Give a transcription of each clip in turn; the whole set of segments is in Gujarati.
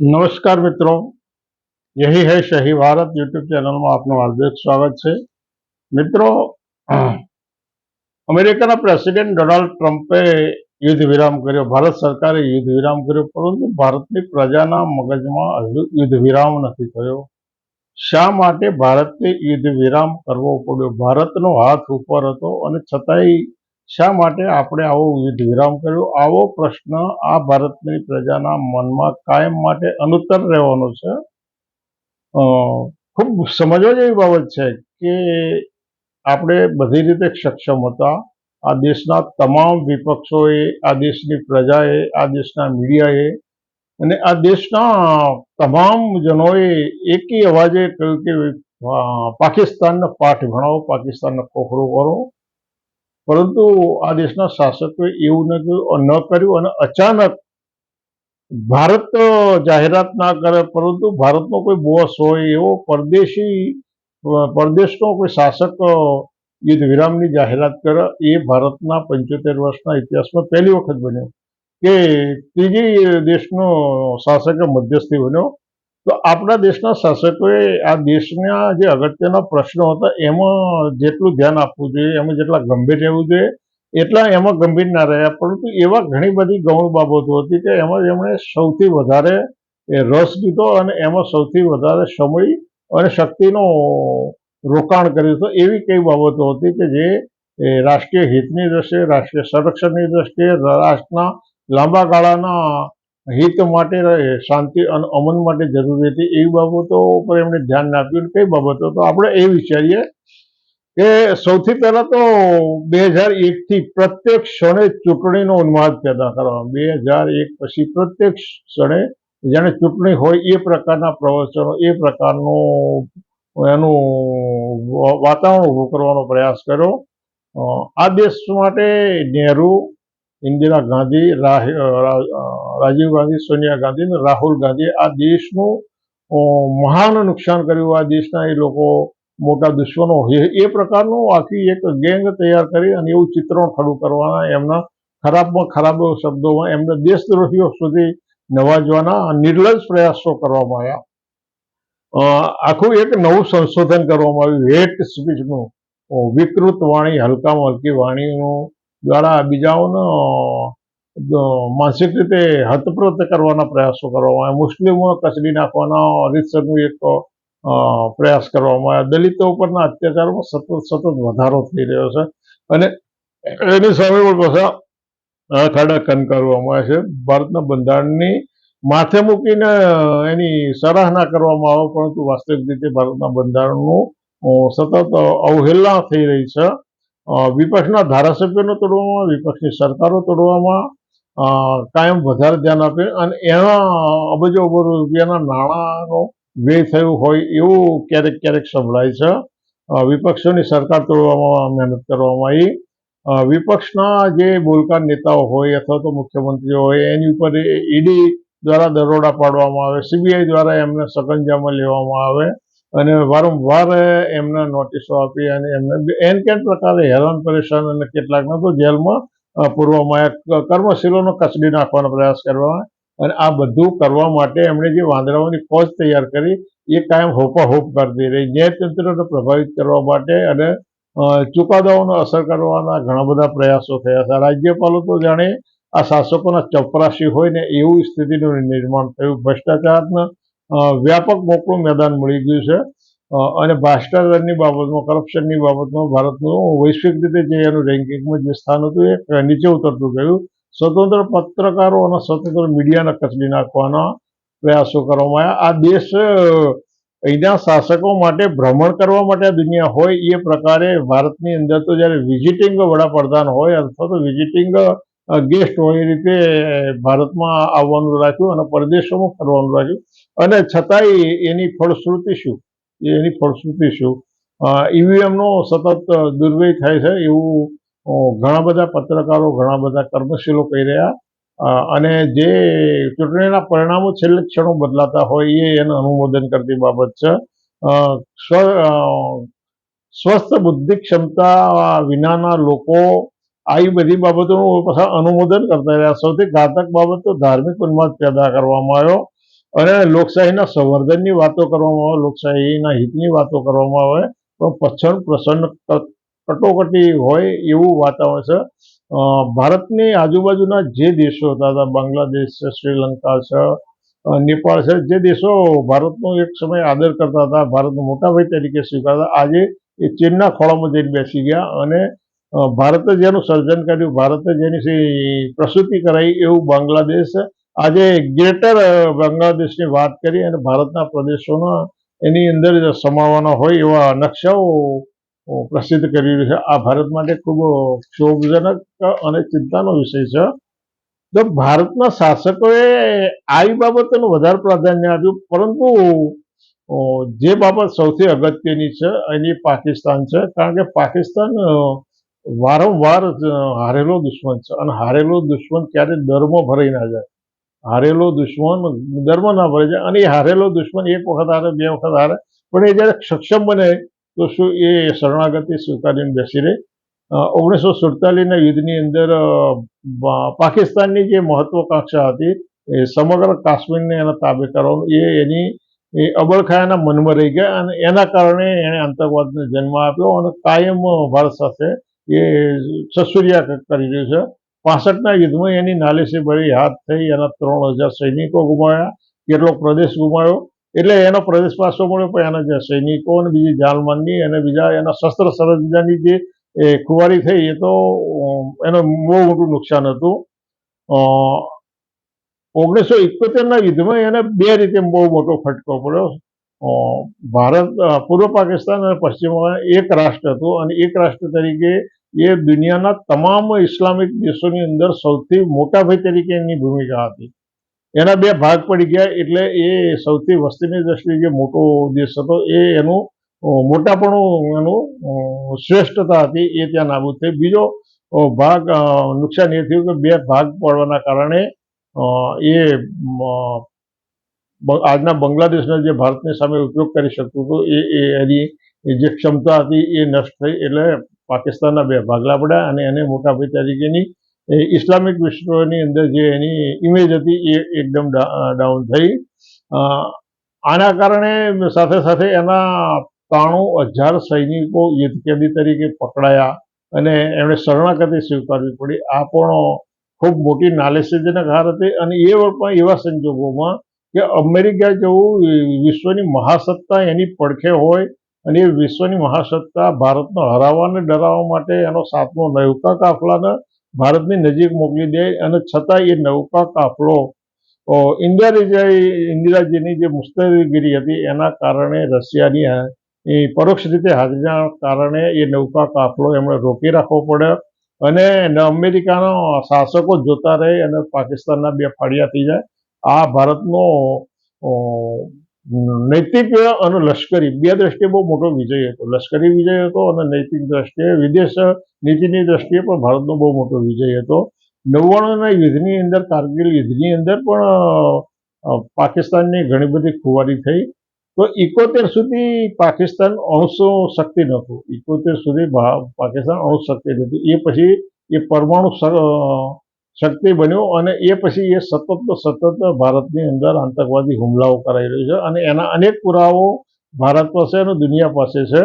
નમસ્કાર મિત્રો. યહી હૈ શહી ભારત યુટ્યુબ ચેનલમાં આપનું હાર્દિક સ્વાગત છે. મિત્રો, અમેરિકાના પ્રેસિડેન્ટ ડોનાલ્ડ ટ્રમ્પે યુદ્ધ વિરામ કર્યો. ભારત સરકારે યુદ્ધ વિરામ કર્યો, પરંતુ ભારતની પ્રજાના મગજમાં હજુ યુદ્ધ વિરામ નથી થયો. શા માટે ભારતે યુદ્ધ વિરામ કરવો પડ્યો? ભારતનો હાથ ઉપર હતો અને છતાંય શા માટે આપણે આવો યુદ્ધ વિરામ કર્યો? આવો પ્રશ્ન આ ભારતની પ્રજાના મનમાં કાયમ માટે અનુત્તર રહેવાનો છે. ખૂબ સમજવા જેવી બાબત છે કે આપણે બધી રીતે સક્ષમ હતા. આ દેશના તમામ વિપક્ષોએ, આ દેશની પ્રજાએ, આ દેશના મીડિયાએ અને આ દેશના તમામ જનોએ એકી અવાજે કહ્યું કે પાકિસ્તાનનો પાઠ ભણાવો, પાકિસ્તાનનો કોખરો કરો. પરંતુ આ દેશના શાસકોએ એવું ન કર્યું અને અચાનક ભારત જાહેરાત ના કરે, પરંતુ ભારતનો કોઈ બોસ હોય એવો પરદેશી પરદેશનો કોઈ શાસક યુદ્ધ વિરામની જાહેરાત કરે, એ ભારતના પંચોતેર વર્ષના ઇતિહાસમાં પહેલી વખત બન્યો. કે ત્રીજી દેશનો શાસકે મધ્યસ્થી બન્યો. તો આપણા દેશના શાસકોએ આ દેશના જે અગત્યના પ્રશ્નો હતા, એમાં જેટલું ધ્યાન આપવું જોઈએ, એમાં જેટલા ગંભીર રહેવું જોઈએ, એટલા એમાં ગંભીર ના રહ્યા. પરંતુ એવા ઘણી બધી ગૌણ બાબતો હતી કે એમાં એમણે સૌથી વધારે રસ લીધો અને એમાં સૌથી વધારે સમય અને શક્તિનો રોકાણ કર્યું હતું. એવી કઈ બાબતો હતી કે જે રાષ્ટ્રીય હિતની દ્રષ્ટિએ, રાષ્ટ્રીય સંરક્ષણની દ્રષ્ટિએ, રાષ્ટ્રના લાંબા ગાળાના હિત માટે રહે, શાંતિ અને અમન માટે જરૂરી હતી એવી બાબતો ઉપર એમણે ધ્યાન ના આપ્યું. કઈ બાબતો? તો આપણે એ વિચારીએ કે સૌથી પહેલા તો બે હજાર એકથી પ્રત્યેક ક્ષણે ચૂંટણીનો ઉન્માદ પેદા કરવા બે હજાર એક પછી પ્રત્યેક ક્ષણે જાણે ચૂંટણી હોય એ પ્રકારના પ્રવચનો એ પ્રકારનું એનું વાતાવરણ ઊભું કરવાનો પ્રયાસ કર્યો. આ દેશ માટે નહેરુ ઇન્દિરા ગાંધી રાજીવ ગાંધી, સોનિયા ગાંધી અને રાહુલ ગાંધી આ દેશનું મહાન નુકસાન કર્યું આ દેશના એ લોકો મોટા દુશ્મનો. એ પ્રકારનું આખી એક ગેંગ તૈયાર કરી અને એવું ચિત્રણ ખડું કરવાના, એમના ખરાબમાં ખરાબ શબ્દોમાં એમને દેશદ્રોહીઓ સુધી નવાજવાના નિર્લજ પ્રયાસો કરવામાં આવ્યા. આખું એક નવું સંશોધન કરવામાં આવ્યું. હેટ સ્પીચનું વિકૃત વાણી હલકામાં હલકી વાણીનું દ્વારા બીજાઓનો માનસિક રીતે હતપ્રત કરવાના પ્રયાસો કરવામાં આવ્યા. મુસ્લિમો કચડી નાખવાના રીતસરનું એક પ્રયાસ કરવામાં આવ્યા. દલિતો ઉપરના અત્યાચારમાં સતત સતત વધારો થઈ રહ્યો છે. અને એની સામે પણ પાછા ખન કરવામાં આવે છે. ભારતના બંધારણની માથે મૂકીને એની સરાહના કરવામાં આવે, પરંતુ વાસ્તવિક રીતે ભારતના બંધારણનું સતત અવહેલના થઈ રહી છે. વિપક્ષના ધારાસભ્યોને તોડવામાં, વિપક્ષની સરકારો તોડવામાં કાયમ વધારે ધ્યાન આપે અને એના અબજો અબજો રૂપિયાના નાણાંનો વ્યય થયો હોય એવું ક્યારેક ક્યારેક સંભળાય છે. વિપક્ષોની સરકાર તોડવામાં મહેનત કરવામાં આવી. વિપક્ષના જે બોલકાર નેતાઓ હોય અથવા તો મુખ્યમંત્રીઓ હોય, એની ઉપર ઈડી દ્વારા દરોડા પાડવામાં આવે, સીબીઆઈ દ્વારા એમને સકંજામાં લેવામાં આવે. અને વારંવાર એમને નોટિસો આપી અને એમને એન કેન પ્રકારે હેરાન, પરેશાન અને કેટલાકને તો જેલમાં પૂર્વમાં કર્મશીલોનો કચડી નાખવાનો પ્રયાસ કરવામાં અને આ બધું કરવા માટે એમણે જે વાંદરાઓની ફોજ તૈયાર કરી, એ કાયમ હોપાહોપ કરતી રહી. ન્યાયતંત્રને પ્રભાવિત કરવા માટે અને ચુકાદાઓનો અસર કરવાના ઘણા બધા પ્રયાસો થયા છે. રાજ્યપાલો તો જાણે આ શાસકોના ચપરાશી હોય ને એવું સ્થિતિનું નિર્માણ થયું. ભ્રષ્ટાચારના વ્યાપક મોકળું મેદાન મળી ગયું છે. અને ભ્રષ્ટાચારની બાબતમાં, કરપ્શનની બાબતમાં ભારતનું વૈશ્વિક રીતે જે એનું રેન્કિંગમાં જે સ્થાન હતું, એ નીચે ઉતરતું ગયું. સ્વતંત્ર પત્રકારો અને સ્વતંત્ર મીડિયાને કચડી નાખવાના પ્રયાસો કરવામાં આવ્યા. આ દેશ અહીંના શાસકો માટે ભ્રમણ કરવા માટે દુનિયા હોય, એ પ્રકારે ભારતની અંદર તો જ્યારે વિઝિટિંગ વડાપ્રધાન હોય, અથવા તો વિઝિટિંગ ગેસ્ટ હોય એ રીતે ભારતમાં આવવાનું રાખ્યું અને પરદેશોમાં ફરવાનું રાખ્યું. અને છતાંય એની ફળશ્રુતિ શું? એની ફળશ્રુતિ શું? ઈવીએમનો સતત દુર્વ્યય થાય છે એવું ઘણા બધા પત્રકારો, ઘણા બધા કર્મશીલો કહી રહ્યા. અને જે ચૂંટણીના પરિણામો છેલ્લે ક્ષણો બદલાતા હોય એ એને અનુમોદન કરતી બાબત છે. સ્વ સ્વસ્થ બુદ્ધિ ક્ષમતા વિનાના લોકો આવી બધી બાબતોનું પાછા અનુમોદન કરતા રહ્યા. સૌથી ઘાતક બાબત તો ધાર્મિક ઉન્માદ પેદા કરવામાં આવ્યો. અને લોકશાહીના સંવર્ધનની વાતો કરવામાં આવે, લોકશાહીના હિતની વાતો કરવામાં આવે પણ પછન પ્રસન્ન કટોકટી હોય એવું વાતાવરણ છે. ભારતની આજુબાજુના જે દેશો હતા બાંગ્લાદેશ છે, શ્રીલંકા છે નેપાળ છે, જે દેશો ભારતનો એક સમય આદર કરતા હતા, ભારતનો મોટા ભાઈ તરીકે સ્વીકારતા, આજે એ ચીનના ખોળામાં જઈને બેસી ગયા અને ભારતે જેનું સર્જન કર્યું, ભારતે જેની પ્રસૂતિ કરાવી એવું બાંગ્લાદેશ આજે ગ્રેટર બાંગ્લાદેશની વાત કરી અને ભારતના પ્રદેશોના એની અંદર સમાવવાના હોય એવા નકશાઓ પ્રસિદ્ધ કરી રહ્યું છે. આ ભારત માટે ખૂબ ક્ષોભજનક અને ચિંતાનો વિષય છે. તો ભારતના શાસકોએ આવી બાબતોનું વધારે પ્રાધાન્ય આપ્યું, પરંતુ જે બાબત સૌથી અગત્યની છે એની પાકિસ્તાન છે, કારણ કે પાકિસ્તાન વારંવાર હારેલો દુશ્મન છે. અને હારેલો દુશ્મન ક્યારે દરમાં ભરાઈ ના જાય. હારેલો દુશ્મન દરમાં ના ભરે છે. અને એ હારેલો દુશ્મન એક વખત હારે, બે વખત હારે. પણ એ જ્યારે સક્ષમ બને, તો શું એ શરણાગતિ સ્વીકારીને બેસી રહે? ઓગણીસો સુડતાલીસના યુદ્ધની અંદર પાકિસ્તાનની જે મહત્વકાંક્ષા હતી, એ સમગ્ર કાશ્મીરને એના તાબે કરવાનું એ એની, એ અબળખાયાના મનમાં રહી ગયા અને એના કારણે એણે આતંકવાદને જન્મ આપ્યો અને કાયમ ભારત સાથે એ સસુરિયા કરી રહ્યું છે. પાસઠના યુદ્ધમાં એની નાલીસી ભરી હાથ થઈ એના ત્રણ હજાર સૈનિકો ગુમાવ્યા કેટલો પ્રદેશ ગુમાવ્યો એટલે એનો પ્રદેશ પાછો મળ્યો, પણ એના જે સૈનિકો અને બીજી જાનમાનની અને બીજા એના શસ્ત્ર સરંજાની જે ખુવારી થઈ, એ તો એનું બહુ મોટું નુકસાન હતું. ઓગણીસો ઇકોતેરના યુદ્ધમાં એને બે રીતે બહુ મોટો ફટકો પડ્યો. ભારત પૂર્વ પાકિસ્તાન અને પશ્ચિમ એક રાષ્ટ્ર હતું અને એક રાષ્ટ્ર તરીકે એ દુનિયાના તમામ ઇસ્લામિક દેશોની અંદર સૌથી મોટા ભાઈ તરીકે એની ભૂમિકા હતી. એના બે ભાગ પડી ગયા એટલે એ સૌથી વસ્તીની દ્રષ્ટિએ જે મોટો દેશ હતો, એ એનું મોટાપણું એનું શ્રેષ્ઠતા હતી એ ત્યાં નાબૂદ થઈ. બીજો ભાગ નુકસાન એ થયું કે બે ભાગ પડવાના કારણે એ આજના બાંગ્લાદેશના જે ભારતની સામે ઉપયોગ કરી શકતું હતું એ એની જે ક્ષમતા હતી એ નષ્ટ થઈ એટલે પાકિસ્તાનના બે ભાગલા પડ્યા અને એને મોટા ભાઈ તરીકેની ઇસ્લામિક વિશ્વની અંદર જે એની ઇમેજ હતી એ એકદમ ડાઉન થઈ. આના કારણે સાથે સાથે એના ત્રાણું હજાર સૈનિકો યુદ્ધકેદી તરીકે પકડાયા અને એમણે શરણાગતિ સ્વીકારવી પડી. આ પણ ખૂબ મોટી નાલેસીજનક હાર હતી અને એ પણ એવા સંજોગોમાં કે અમેરિકા જેવું વિશ્વની મહાસત્તા એની પડખે હોય અને એ વિશ્વની મહાસત્તા ભારતનો હરાવવાને ડરાવવા માટે એનો સાતમો નૌકા કાફલાને ભારતની નજીક મોકલી દે અને છતાં એ નૌકા કાફલો અ, ઇન્દિરા ઇન્દિરાજીની જે મુસ્તેદગીરી હતી એના કારણે રશિયાની પરોક્ષ રીતે હાજરીના કારણે એ નૌકા કાફલો એમણે રોકી રાખવો પડ્યો અને અમેરિકાનો શાસકો જોતા રહે અને પાકિસ્તાનના બે ફાળિયા થઈ જાય. આ ભારતનો નૈતિક અને લશ્કરી. બે દ્રષ્ટિએ બહુ મોટો વિજય હતો. લશ્કરી વિજય હતો અને નૈતિક દ્રષ્ટિએ, વિદેશ નીતિની દ્રષ્ટિએ પણ ભારતનો બહુ મોટો વિજય હતો. નવ્વાણુંના યુદ્ધની અંદર, કારગિલ યુદ્ધની અંદર પણ પાકિસ્તાનની ઘણી બધી ખુવારી થઈ. તો ઇકોતેર સુધી પાકિસ્તાન અણુસો શક્તિ નહોતું. ઇકોતેર સુધી પાકિસ્તાન અણુ શક્તિ નહોતું. એ પછી એ પરમાણુ શક્તિ બન્યો અને એ પછી એ સતત સતત ભારતની અંદર આતંકવાદી હુમલાઓ કરાઈ રહ્યો છે અને એના અનેક પુરાવો ભારત પાસે અને દુનિયા પાસે છે.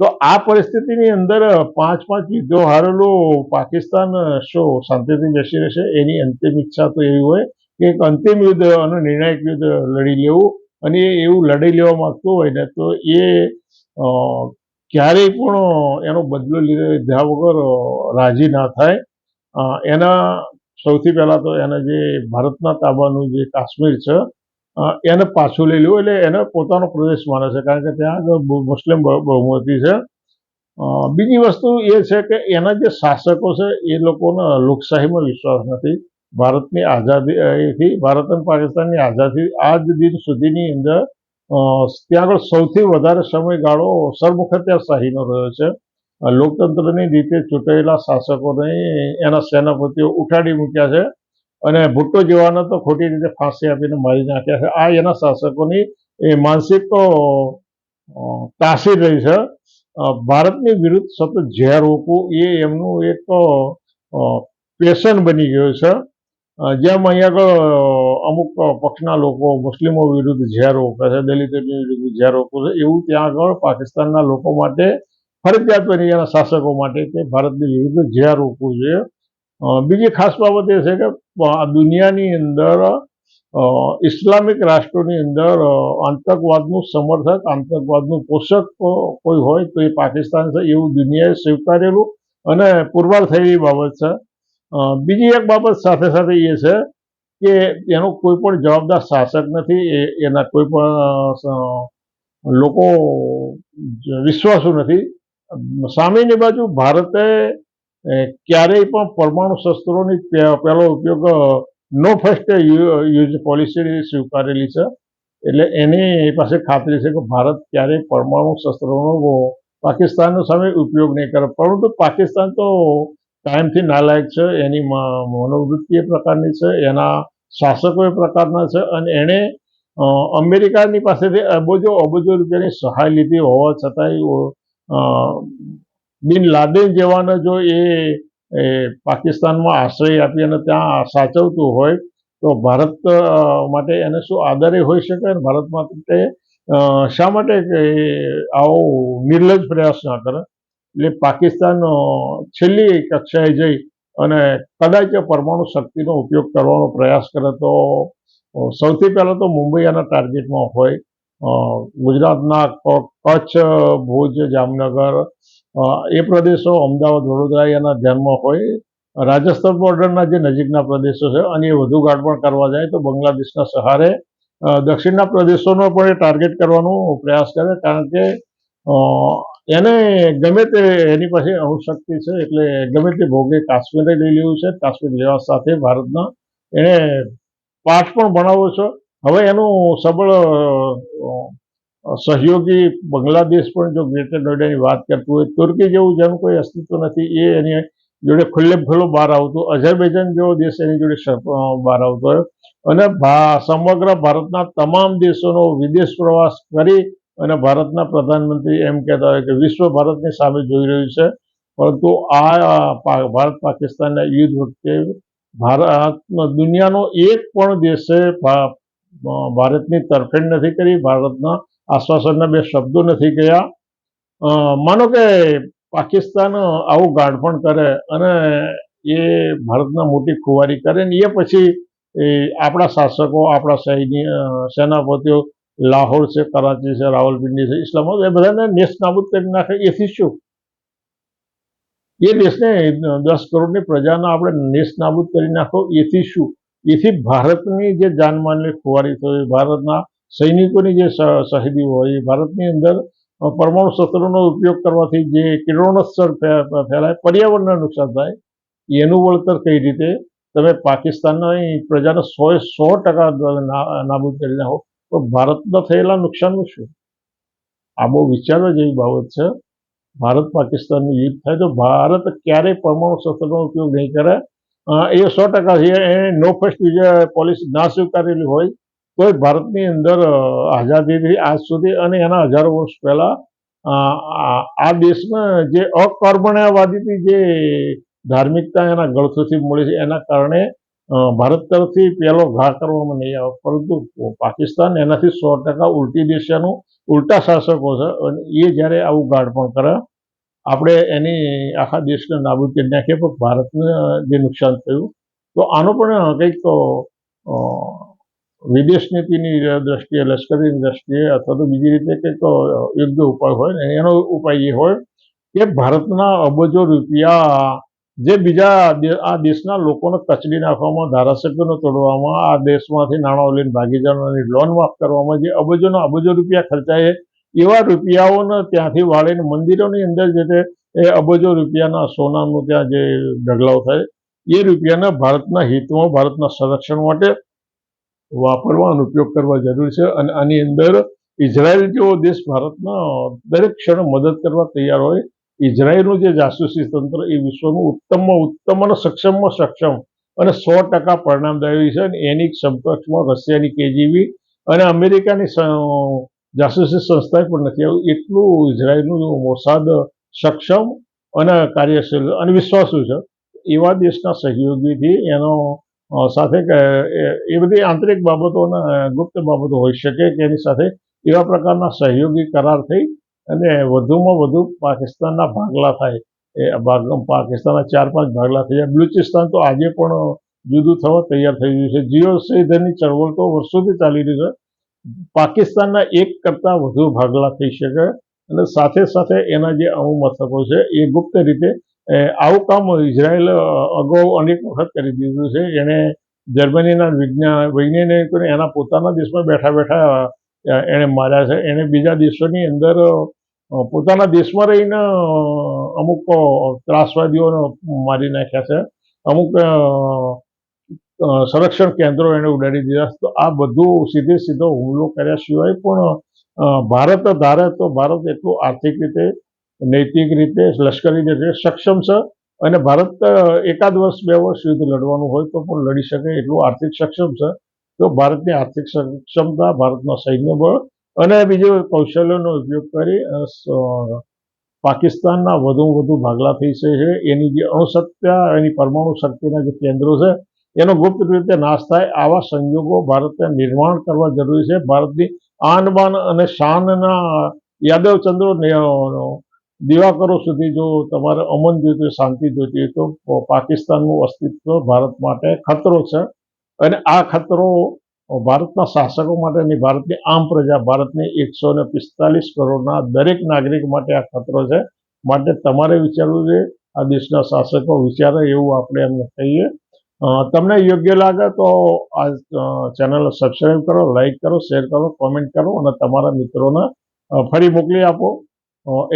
તો આ પરિસ્થિતિની અંદર પાંચ પાંચ યુદ્ધો હારેલું પાકિસ્તાન, શું, શાંતિથી બેસી રહેશે? એની અંતિમ ઈચ્છા તો એવી હોય કે એક અંતિમ યુદ્ધ અને નિર્ણાયક યુદ્ધ લડી લેવું. અને એવું લડી લેવા માંગતું હોય ને તો એ ક્યારેય પણ એનો બદલો લીધે લીધા વગર રાજી ના થાય. એના સૌથી પહેલાં તો એને જે ભારતના તાબાનું જે કાશ્મીર છે એને પાછું લઈ લેવું એટલે એને પોતાનો પ્રદેશ માને છે. કારણ કે ત્યાં મુસ્લિમ બહુમતી છે. બીજી વસ્તુ એ છે કે એના જે શાસકો છે એ લોકોનો લોકશાહીમાં વિશ્વાસ નથી. ભારતની આઝાદી એથી ભારત અને પાકિસ્તાનની આઝાદી આજ દિન સુધીની અંદર ત્યાં આગળ સૌથી વધારે સમયગાળો સરમુખત્યારશાહીનો રહ્યો છે. લોકતંત્રની રીતે ચૂંટાયેલા શાસકોને એના સેનાપતિઓ ઉઠાડી મૂક્યા છે અને ભુટ્ટો જેવાને તો ખોટી રીતે ફાંસી આપીને મારી નાખ્યા છે. આ એના શાસકોની એ માનસિક તો તાસી રહી છે. ભારતની વિરુદ્ધ સતત ઝેર રોકવું એ એમનું એક પેશન બની ગયું છે. જેમ અહીંયા આગળ અમુક પક્ષના લોકો મુસ્લિમો વિરુદ્ધ ઝેર રોકે છે, દલિતોની વિરુદ્ધ ઝેર ઓકવું છે, એવું ત્યાં આગળ પાકિસ્તાનના લોકો માટે ફરજિયાત બની એના શાસકો માટે કે ભારતની વિરુદ્ધ જ્યાં રોકવું જોઈએ. બીજી ખાસ બાબત એ છે કે આ દુનિયાની અંદર ઇસ્લામિક રાષ્ટ્રોની અંદર આતંકવાદનું સમર્થક, આતંકવાદનું પોષક કોઈ હોય તો એ પાકિસ્તાન છે, એવું દુનિયાએ સ્વીકારેલું અને પુરવાર થયેલી બાબત છે. બીજી એક બાબત સાથે સાથે એ છે કે એનો કોઈ પણ જવાબદાર શાસક નથી એના કોઈ પણ લોકો વિશ્વાસુ નથી. સામેની બાજુ ભારતે ક્યારેય પણ પરમાણુ શસ્ત્રોની પહેલો ઉપયોગ નો ફર્સ્ટ યુઝ પોલિસી સ્વીકારેલી છે. એટલે એની પાસે ખાતરી છે કે ભારત ક્યારેય પરમાણુ શસ્ત્રોનો પાકિસ્તાન સામે ઉપયોગ નહીં કરે. પરંતુ પાકિસ્તાન તો કાયમથી નાલાયક છે, એની મનોવૃત્તિ એ પ્રકારની છે, એના શાસકો એ પ્રકારના છે અને એણે અમેરિકાની પાસેથી અબજો, અબોજો રૂપિયાની સહાય લીધી હોવા છતાંય બિન લાદેન જેવાને જો એ પાકિસ્તાનમાં આશ્રય આપી અને ત્યાં સાચવતું હોય, તો ભારત માટે એને શું આદરે હોઈ શકે? અને ભારત માટે શા માટે આવો નિર્લજ પ્રયાસ ના કરે? એટલે પાકિસ્તાન છેલ્લી કક્ષાએ જઈ અને કદાચ પરમાણુ શક્તિનો ઉપયોગ કરવાનો પ્રયાસ કરે તો સૌથી પહેલાં તો મુંબઈ આના ટાર્ગેટમાં હોય. ગુજરાતના કચ્છ, ભુજ, જામનગર એ પ્રદેશો અમદાવાદ, વડોદરા એના ધ્યાનમાં હોય. રાજસ્થાન બોર્ડરના જે નજીકના પ્રદેશો છે, અને એ વધુ ગાઢપણ કરવા જાય તો બાંગ્લાદેશના સહારે દક્ષિણના પ્રદેશોનો પણ એ ટાર્ગેટ કરવાનો પ્રયાસ કરે, કારણ કે એને ગમે તે એની પાસે અણુશક્તિ છે, એટલે ગમે તે ભોગે કાશ્મીરે લઈ લેવું છે, કાશ્મીર લેવા સાથે ભારતના એણે પાઠ પણ ભણાવ્યો છે. હવે એનું સબળ સહયોગી બાંગ્લાદેશ પણ જો ગ્રેટર નોઈડાની વાત કરતું હોય તુર્કી જેવું જેનું કોઈ અસ્તિત્વ નથી, એ એની જોડે ખુલ્લે ખુલ્લો બહાર આવતું અઝરબૈજાન જેવો દેશ એની જોડે બહાર આવતો હોય. અને સમગ્ર ભારતના તમામ દેશોનો વિદેશ પ્રવાસ કરી અને ભારતના પ્રધાનમંત્રી એમ કહેતા હોય કે વિશ્વ ભારતની સામે જોઈ રહ્યું છે. પરંતુ આ ભારત પાકિસ્તાનના યુદ્ધ વખતે ભારત દુનિયાનો એક પણ દેશે ભારતની તરફેણ નથી કરી ભારતના આશ્વાસનના બે શબ્દો નથી અ, માનો કે પાકિસ્તાન આવું ગાઢપણ કરે અને એ ભારતના મોટી ખુવારી કરે ને એ પછી આપણા શાસકો આપણા સૈન્ય સેનાપતિઓ લાહોર છે કરાચી છે રાવલપિંડી છે ઇસ્લામાબાદ એ બધાને નેસ્ત નાબૂદ કરી નાખે. એથી શું? એ દેશને દસ કરોડની પ્રજાને આપણે નેસ્ત નાબૂદ કરી નાખો. એથી શું? એથી ભારતની જે જાનમાલની ખુવારી થઈ ભારતના સૈનિકોની જે શહીદી હોય ભારતની અંદર પરમાણુ શસ્ત્રોનો ઉપયોગ કરવાથી જે કિરણોત્સર્ગ ફેલાય પર્યાવરણને નુકસાન થાય, એનું વળતર કઈ રીતે? તમે પાકિસ્તાનના પ્રજાને સો સો ટકા નાબૂદ કરી નાખો, તો ભારતના થયેલા નુકસાનનું શું? આ બહુ વિચારવા જેવી બાબત છે. ભારત પાકિસ્તાનનું યુદ્ધ થાય તો ભારત ક્યારેય પરમાણુ શસ્ત્રોનો ઉપયોગ નહીં કરે. એ સો ટકા છે. એને નો ફર્સ્ટ વિજય પોલિસી ના સ્વીકારેલી હોય, તોય ભારતની અંદર આઝાદીથી આજ સુધી અને એના હજારો વર્ષ પહેલા આ આ દેશમાં જે અકર્મણ્યવાદીથી જે ધાર્મિકતા એના ગળથોથી મળી છે, એના કારણે ભારત તરફથી પહેલો ઘા કરવામાં નહીં આવે. પરંતુ પાકિસ્તાન એનાથી સો ટકા ઉલટી દિશાનું, ઉલટા શાસકો છે અને એ જ્યારે આવું ગાઢ પણ કરે આપણે એની આખા દેશને નાબૂદ કરી નાખીએ, પણ ભારતને જે નુકસાન થયું, તો આનો પણ કંઈક વિદેશ નીતિની દ્રષ્ટિએ, લશ્કરીની દ્રષ્ટિએ અથવા તો બીજી રીતે કંઈક યોગ્ય ઉપાય હોય ને, એનો ઉપાય એ હોય કે ભારતના અબજો રૂપિયા જે બીજા આ દેશના લોકોને કચડી નાખવામાં, ધારાસભ્યોને તોડવામાં, આ દેશમાંથી નાણાં લઈને ભાગીદારોની લોન માફ કરવામાં, જે અબજોના અબજો રૂપિયા ખર્ચાય એવા રૂપિયાઓને ત્યાંથી વાળીને મંદિરોની અંદર જે તે એ અબજો રૂપિયાના સોનાનું ત્યાં જે ઢગલાઓ થાય, એ રૂપિયાને ભારતના હિતમાં, ભારતના સંરક્ષણ માટે વાપરવાનો ઉપયોગ કરવા જરૂરી છે અને આની અંદર ઇઝરાયલ જેવો દેશ ભારતના દરેક ક્ષણે મદદ કરવા તૈયાર હોય. ઇઝરાયલનું જે જાસૂસી તંત્ર એ વિશ્વનું ઉત્તમમાં ઉત્તમ અને સક્ષમમાં સક્ષમ અને સો ટકા પરિણામદાયી છે અને એની સમકક્ષમાં રશિયાની કેજીબી અને અમેરિકાની જાસૂસી સંસ્થાએ પણ નથી આવ્યું. એટલું ઇઝરાયલનું મોસાદ સક્ષમ અને કાર્યશીલ અને વિશ્વાસુ છે. એવા દેશના સહયોગીથી એનો સાથે એ- બધી આંતરિક બાબતો અને ગુપ્ત બાબતો હોઈ શકે કે એની સાથે એવા પ્રકારના સહયોગી કરાર થઈ અને વધુમાં વધુ પાકિસ્તાનના ભાગલા થાય. એ ભાગ, પાકિસ્તાનના ચાર પાંચ ભાગલા થઈ જાય. બલુચિસ્તાન તો આજે પણ જુદું થવા તૈયાર થઈ ગયું છે. જીઓ સહિતની ચળવળ તો વર્ષોથી ચાલી રહી છે. પાકિસ્તાનના એક કરતાં વધુ ભાગલા થઈ શકે અને સાથે સાથે એના જે અણુ મથકો છે, એ ગુપ્ત રીતે આવું કામ ઇઝરાયલ અગાઉ અનેક વખત કરી દીધું છે. એણે જર્મનીના વિજ્ઞાન વૈજ્ઞાનિકોને એના પોતાના દેશમાં બેઠા બેઠા એણે માર્યા છે. એણે બીજા દેશોની અંદર પોતાના દેશમાં રહીને અમુક ત્રાસવાદીઓને મારી નાખ્યા છે. અમુક સંરક્ષણ કેન્દ્રો એણે ઉડાડી દીધા. તો આ બધું સીધે સીધો હુમલો કર્યા સિવાય પણ ભારત ધારે તો ભારત એટલું આર્થિક રીતે, નૈતિક રીતે, લશ્કરી રીતે સક્ષમ છે અને ભારત એકાદ વર્ષ, બે વર્ષ યુદ્ધ લડવાનું હોય તો પણ લડી શકે એટલું આર્થિક સક્ષમ છે. તો ભારતની આર્થિક સક્ષમતા, ભારતના સૈન્ય બળ અને બીજું કૌશલ્યનો ઉપયોગ કરી પાકિસ્તાનના વધુ વધુ ભાગલા થઈ છે. એની જે અણુશક્તિયા એની પરમાણુ શક્તિના જે કેન્દ્રો છે એનો ગુપ્ત રીતે નાશ થાય આવા સંજોગો ભારતે નિર્માણ કરવા જરૂરી છે. ભારતની આનબાન અને શાનના યાદવ ચંદ્રો દિવાકરો સુધી જો તમારે અમન જોઈતું શાંતિ જોઈતી હોય તો પાકિસ્તાનનું અસ્તિત્વ ભારત માટે ખતરો છે. અને આ ખતરો ભારતના શાસકો માટે નહીં, ભારતની આમ પ્રજા, ભારતની એકસો ને પિસ્તાલીસ કરોડના દરેક નાગરિક માટે આ ખતરો છે. માટે તમારે વિચારવું જોઈએ. આ દેશના શાસકો વિચારે એવું આપણે એમને કહીએ. તમને યોગ્ય લાગે તો આ ચેનલ સબસ્ક્રાઈબ કરો લાઈક કરો શેર કરો કોમેન્ટ કરો અને તમારા મિત્રોને ફરી મોકલી આપો.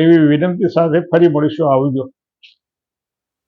એવી વિનંતી સાથે ફરી મળીશું. આવજો.